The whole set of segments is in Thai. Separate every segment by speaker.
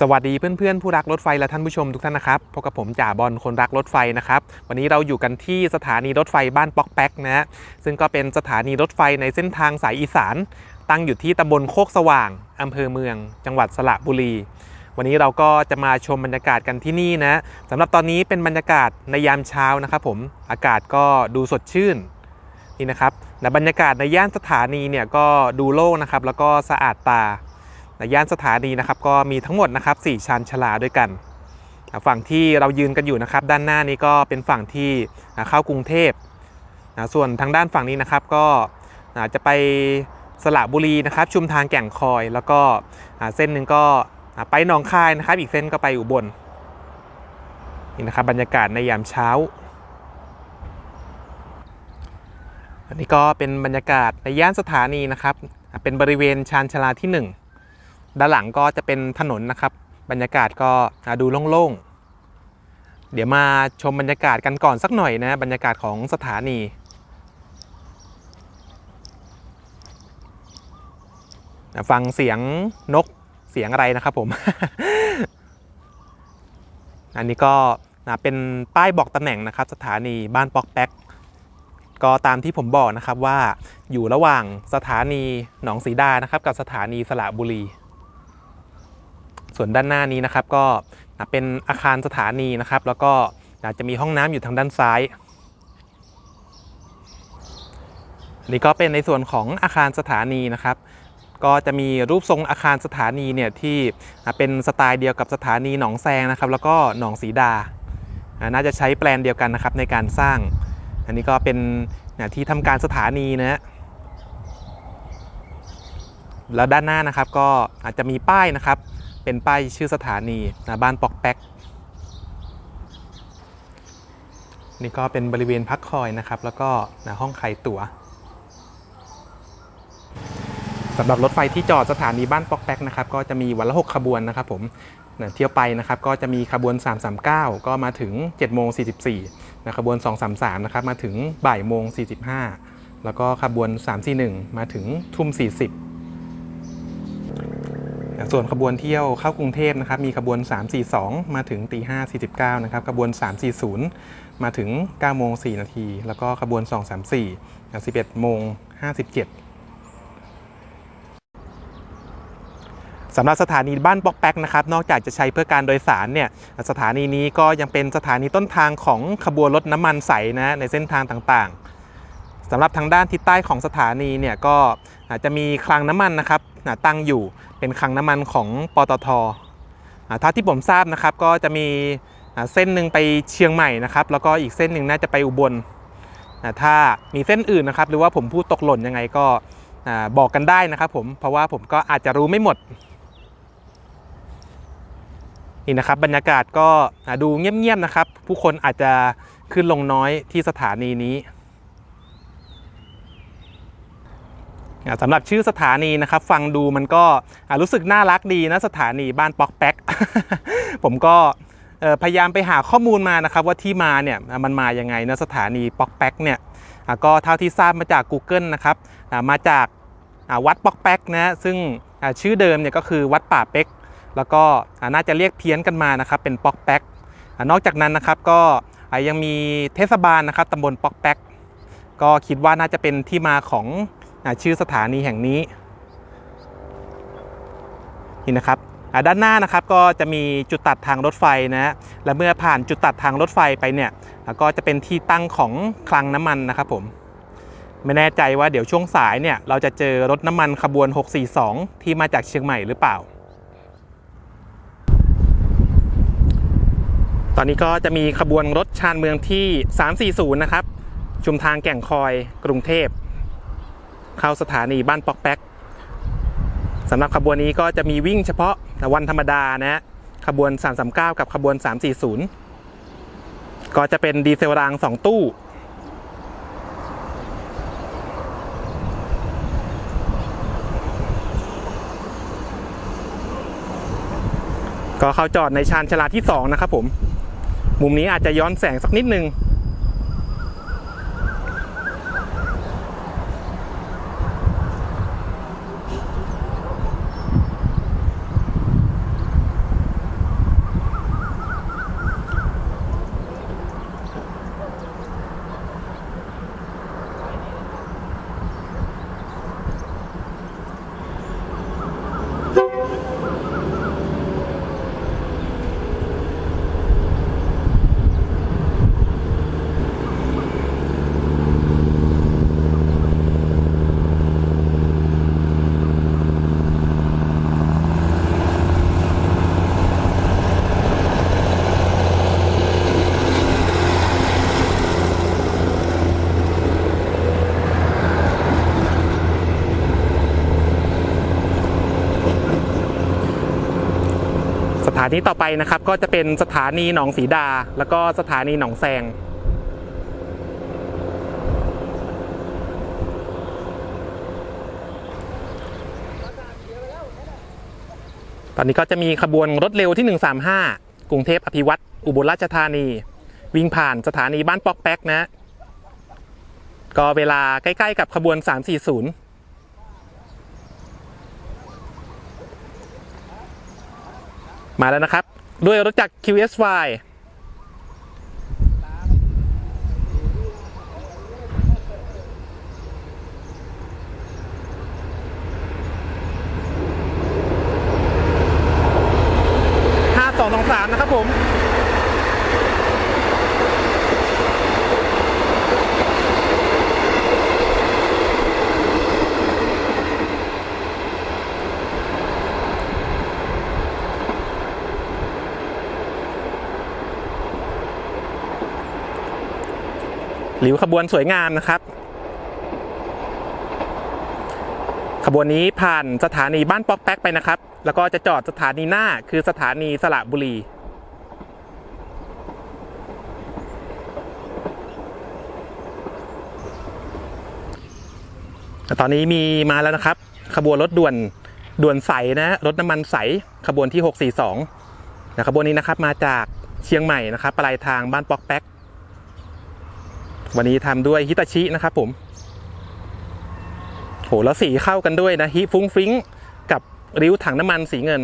Speaker 1: สวัสดีเพื่อนๆผู้รักรถไฟและท่านผู้ชมทุกท่านนะครับพบกับผมจ่าบอลคนรักรถไฟนะครับวันนี้เราอยู่กันที่สถานีรถไฟบ้านปอกแป๊กนะฮะซึ่งก็เป็นสถานีรถไฟในเส้นทางสายอีสาน ตั้งอยู่ที่ตำบลโคกสว่างอำเภอเมือง จังหวัดสระบุรี วันนี้เราก็จะมาชมบรรยากาศกันที่นี่นะสำหรับตอนนี้เป็นบรรยากาศในยามเช้านะครับผมอากาศก็ดูสดชื่นนี่นะครับและบรรยากาศในย่านสถานีเนี่ยก็ดูโล่งนะครับแล้วก็สะอาดตา ในย่านสถานีนะครับก็มีทั้งหมดนะครับ4ชานชาลาด้วยกัน ฝั่งที่เรายืนกันอยู่นะครับ ด้านหน้านี้ก็เป็นฝั่งที่เข้ากรุงเทพส่วนทางด้านฝั่งนี้นะครับก็จะไปสระบุรีนะครับชุมทางแก่งคอย แล้วก็เส้นหนึ่งก็ไปหนองคายนะครับ อีกเส้นก็ไปอุบลนี่นะครับบรรยากาศในยามเช้า อันนี้ก็เป็นบรรยากาศในย่านสถานีนะครับ เป็นบริเวณชานชาลาที่หนึ่ง ด้านหลังก็จะเป็นถนนนะครับ บรรยากาศก็ดูโล่งๆ เดี๋ยวมาชมบรรยากาศกันก่อนสักหน่อยนะ บรรยากาศของสถานีฟังเสียงนกเสียงอะไรนะครับผม อันนี้ก็เป็นป้ายบอกตำแหน่งนะครับ สถานีบ้านปอกแป๊กก็ตามที่ผมบอกนะครับว่าอยู่ระหว่างสถานีหนองสีดานะครับ กับสถานีสระบุรี ส่วนด้านหน้านี้นะครับก็เป็นอาคารสถานีนะครับ แล้วก็จะมีห้องน้ำอยู่ทางด้านซ้ายนนี่ก็เป็นในส่วนของอาคารสถานีนะครับ ก็จะมีรูปทรงอาคารสถานีเนี่ยที่เป็นสไตล์เดียวกับสถานีหนองแซงนะครับ แล้วก็หนองสีดาอาน่าจะใช้แปลนเดียวกันนะครับในการสร้าง อันนี้ก็เป็นเนี่ที่ทำการสถานีนะฮะแล้วด้านหน้านะครับก็อาจจะมีป้ายนะครับ เป็นป้ายชื่อสถานีนะบ้านปอกแป๊กนี่ก็เป็นบริเวณพักคอยนะครับ แล้วก็นะห้องขายตั๋วสำหรับรถไฟที่จอดสถานีบ้านปอกแป๊กนะครับก็จะมีวันละ 6 ขบวนนะครับผมนะเที่ยวไปนะครับก็จะมีขบวน 339 ก็มาถึง7โมง44นะขบวน 233 นะครับมาถึงบ่ายโมง45 แล้วก็ขบวน 341 มาถึงทุ่ม 40 ส่วนขบวนเที่ยวเข้ากรุงเทพนะครับมีขบวน 342 มาถึงตี5 49นะครับขบวน 340 มาถึง9โมง4นาที แล้วก็ขบวน 234 11โมง57สำหรับสถานีบ้านปอกแป๊กนะครับนอกจากจะใช้เพื่อการโดยสารเนี่ยสถานีนี้ก็ยังเป็นสถานีต้นทางของขบวนรถน้ำมันใสนะในเส้นทางต่างๆ สำหรับทางด้านทิศใต้ของสถานีเนี่ยก็อาจจะมีคลังน้ำมันนะครับตั้งอยู่เป็นคลังน้ำมันของปตทเท่าที่ผมทราบนะครับก็จะมีเส้นหนึ่งไปเชียงใหม่นะครับแล้วก็อีกเส้นหนึ่งน่าจะไปอุบลถ้ามีเส้นอื่นนะครับหรือว่าผมพูดตกหล่นยังไงก็บอกกันได้นะครับผมเพราะว่าผมก็อาจจะรู้ไม่หมดนี่นะครับบรรยากาศก็ดูเงียบๆนะครับ ผู้คนอาจจะขึ้นลงน้อยที่สถานีนี้อ่า สำหรับชื่อสถานีนะครับ ฟังดูมันก็รู้สึกน่ารักดีนะสถานีบ้านปอกแป๊ก ผมก็พยายามไปหาข้อมูลมานะครับ ว่าที่มาเนี่ยมันมายังไงนะสถานีปอกแป๊กเนี่ยก็เท่าที่ทราบมาจาก Google นะครับมาจากวัดปอกแป๊กนะซึ่งชื่อเดิมเนี่ยก็คือวัดป่าเป๊กแล้วก็น่าจะเรียกเพี้ยนกันมานะครับเป็นป๊อกแป๊กนอกจากนั้นนะครับก็ยังมีเทศบาลนะครับตำบลป๊อกแป๊กก็คิดว่าน่าจะเป็นที่มาของ ชื่อสถานีแห่งนี้นี่นะครับด้านหน้านะครับก็จะมีจุดตัดทางรถไฟนะและเมื่อผ่านจุดตัดทางรถไฟไปเนี่ยก็จะเป็นที่ตั้งของคลังน้ำมันนะครับผมไม่แน่ใจว่าเดี๋ยวช่วงสายเนี่ยเราจะเจอรถน้ำมันขบวน 642 ที่มาจากเชียงใหม่หรือเปล่า ตอนนี้ก็จะมีขบวนรถชานเมืองที่ 340 นะครับ ชุมทางแก่งคอยกรุงเทพ เข้าสถานีบ้านปอกแป๊กสำหรับขบวนนี้ก็จะมีวิ่งเฉพาะวันธรรมดานะฮะขบวน 339 กับขบวน 340 ก็จะเป็นดีเซลราง 2 ตู้ ก็เข้าจอดในชานชลาที่ 2 นะครับผม มุมนี้อาจจะย้อนแสงสักนิดนึง ถานีต่อไปนะครับก็จะเป็นสถานีหนองสีดา แล้วก็สถานีหนองแซงตอนนี้ก็จะมีขบวนรถเร็วที่ 135 กรุงเทพอภิวัตรอุบลราชธานี วิ่งผ่านสถานีบ้านปอกแป๊กนะ ก็เวลาใกล้ ๆ กับขบวน 340 มาแล้วนะครับ ด้วยรถจักร QSY ห้าสองสองสามนะครับผม หลิวขบวนสวยงามนะครับ ขบวนนี้ผ่านสถานีบ้านปอกแป๊กไปนะครับ แล้วก็จะจอดสถานีหน้าคือสถานีสระบุรีตอนนี้มีมาแล้วนะครับ ขบวนรถด่วนด่วนใสนะรถน้ำมันใสขบวนที่ 642นะขบวนนี้นะครับมาจากเชียงใหม่นะครับปลายทางบ้านปอกแป๊ก วันนี้ทำด้วยฮิตาชินะครับผมโหแล้วสีเข้ากันด้วยนะฮิฟุ้งฟริ้งกับริ้วถังน้ำมันสีเงิน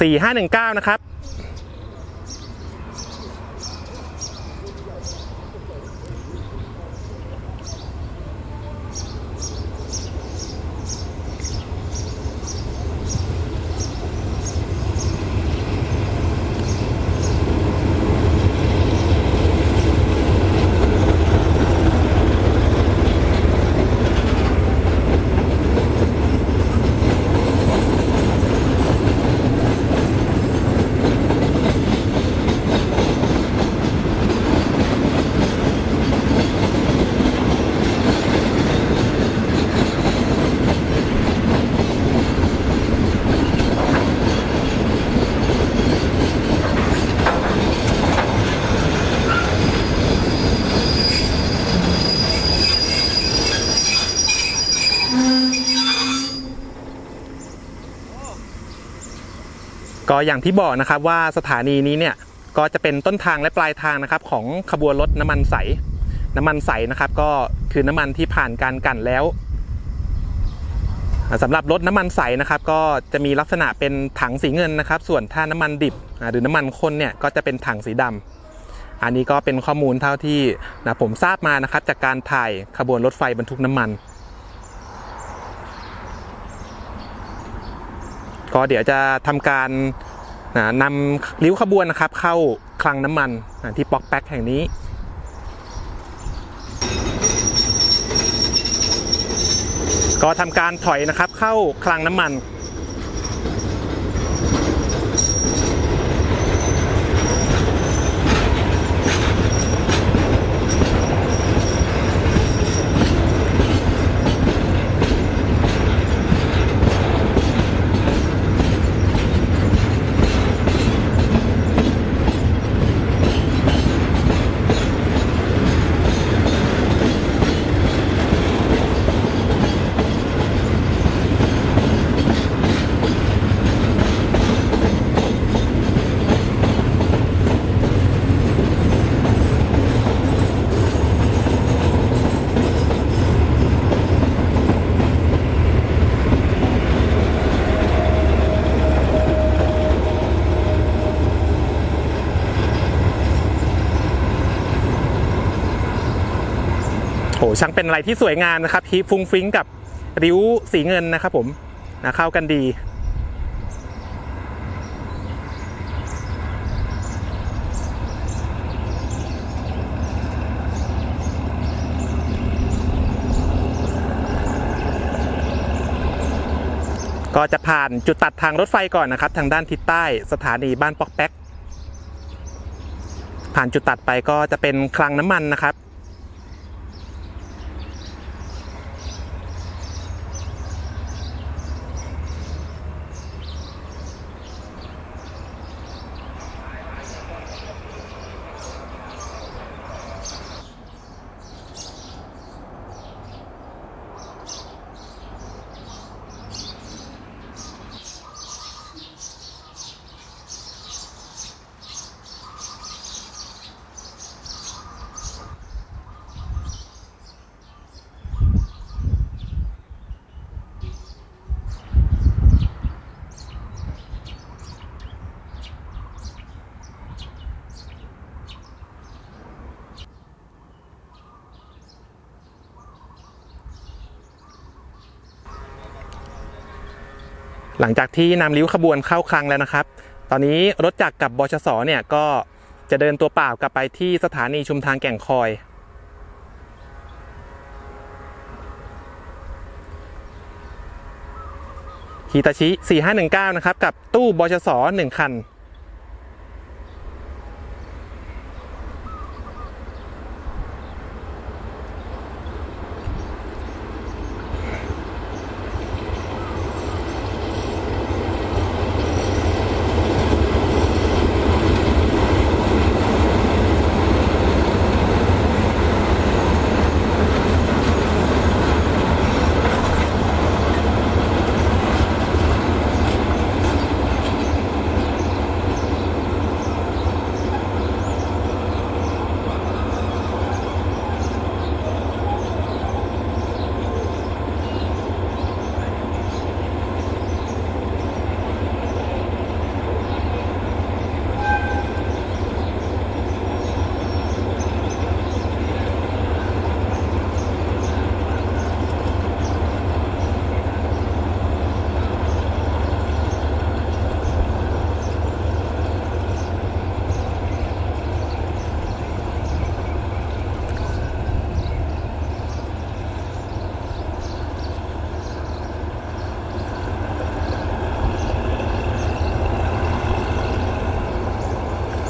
Speaker 1: สี่ห้าหนึ่งเก้านะครับ ก็อย่างที่บอกนะครับว่าสถานีนี้เนี่ยก็จะเป็นต้นทางและปลายทางนะครับของขบวนรถน้ำมันใส น้ำมันใสนะครับ ก็คือน้ำมันที่ผ่านการกลั่นแล้วสำหรับรถน้ำมันใสนะครับ ก็จะมีลักษณะเป็นถังสีเงินนะครับ ส่วนถ้าน้ำมันดิบหรือน้ำมันข้นเนี่ยก็จะเป็นถังสีดำอันนี้ก็เป็นข้อมูลเท่าที่นะผมทราบมานะครับ จากการถ่ายขบวนรถไฟบรรทุกน้ำมัน ก็เดี๋ยวจะทำการนำริ้วขบวนนะครับ เข้าคลังน้ำมันที่ป๊อกแป๊กแห่งนี้ก็ทำการถอยนะครับเข้าคลังน้ำมัน โหช่างเป็นอะไรที่สวยงามนะครับฮีฟุ้งฟิ้งกับริ้วสีเงินนะครับผมนะเข้ากันดี ก็จะผ่านจุดตัดทางรถไฟก่อนนะครับ ทางด้านทิศใต้สถานีบ้านปอกแป๊กผ่านจุดตัดไปก็จะเป็นคลังน้ำมันนะครับ หลังจากที่นำริ้วขบวนเข้าคลังแล้วนะครับ ตอนนี้รถจักรกับบชสเนี่ยก็จะเดินตัวเปล่ากลับไปที่สถานีชุมทางแก่งคอย ฮิตาชิ 4519 นะครับ กับตู้บชส1คัน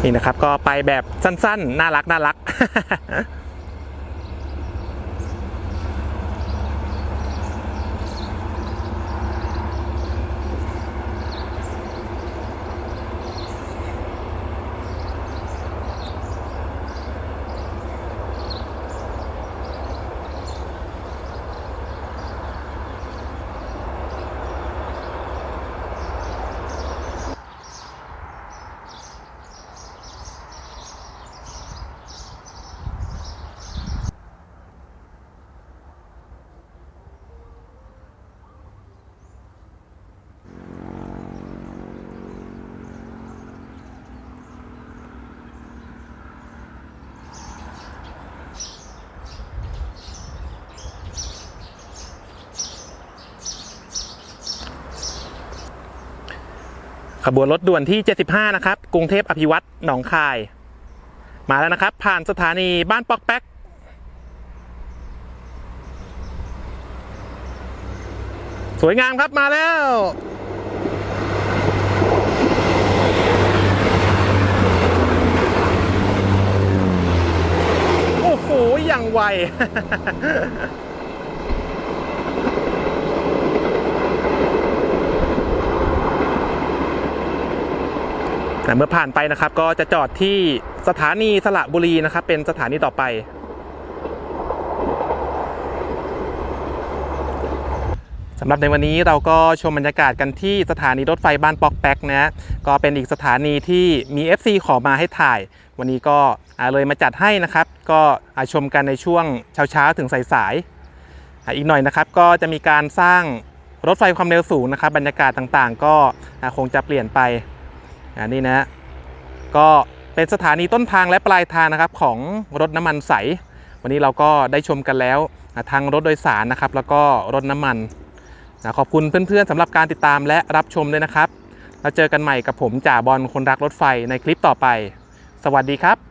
Speaker 1: นี่นะครับก็ไปแบบสั้นๆ น่ารักน่ารัก ขบวนรถด่วนที่ 75 นะครับ กรุงเทพอภิวัตรหนองคาย มาแล้วนะครับ ผ่านสถานีบ้านปอกแป๊ก สวยงามครับมาแล้ว โอ้โหอย่างไว เมื่อผ่านไปนะครับ ก็จะจอดที่สถานีสระบุรีนะครับ เป็นสถานีต่อไป สำหรับในวันนี้เราก็ชมบรรยากาศกันที่สถานีรถไฟบ้านปอกแป๊กนะก็เป็นอีกสถานีที่มี FC ขอมาให้ถ่าย วันนี้ก็เลยมาจัดให้นะครับ ก็ชมกันในช่วงเช้าๆถึงสายๆอีกหน่อยนะครับก็จะมีการสร้างรถไฟความเร็วสูงนะครับ บรรยากาศต่างๆ ก็คงจะเปลี่ยนไป อันนี้นะก็เป็นสถานีต้นทางและปลายทางนะครับของรถน้ำมันใส วันนี้เราก็ได้ชมกันแล้วทางรถโดยสารนะครับ แล้วก็รถน้ำมันนะขอบคุณเพื่อนๆสำหรับการติดตามและรับชมด้วยนะครับ แล้วเจอกันใหม่กับผมจ่าบอลคนรักรถไฟในคลิปต่อไป สวัสดีครับ